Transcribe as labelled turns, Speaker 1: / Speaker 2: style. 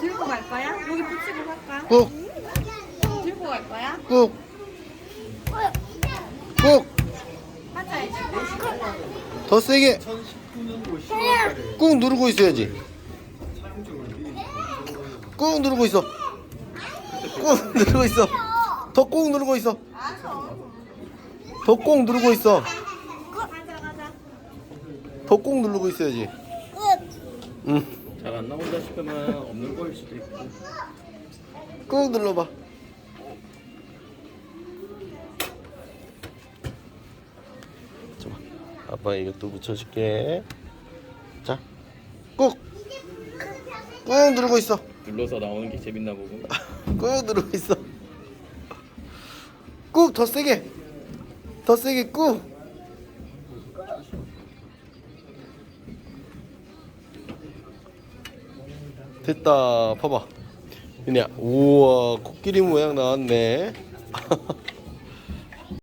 Speaker 1: 들고 갈 거야? 여기 붙이고 갈까?
Speaker 2: 꾹,
Speaker 1: 들고 갈 거야?
Speaker 2: 꾹, 꾹.
Speaker 1: 하자 이제.
Speaker 2: 더 세게. 꾹 누르고 있어야지. 꾹 누르고 있어. 꾹 누르고 있어. 더 꾹 누르고 있어. 더 꾹 누르고 있어.
Speaker 1: 가자 가자.
Speaker 2: 더 꾹 누르고 있어야지. 응.
Speaker 3: 잘 안 나온다 싶으면 없는 거일 수도 있고
Speaker 2: 꾹 눌러봐. 줘봐. 아빠 이것도 붙여줄게. 자, 꾹. 꾹 누르고 있어.
Speaker 3: 눌러서 나오는 게 재밌나 보고
Speaker 2: 꾹 누르고 있어. 꾹 더 세게. 더 세게 꾹. 됐다. 봐봐. 그냥 우와 코끼리 모양 나왔네.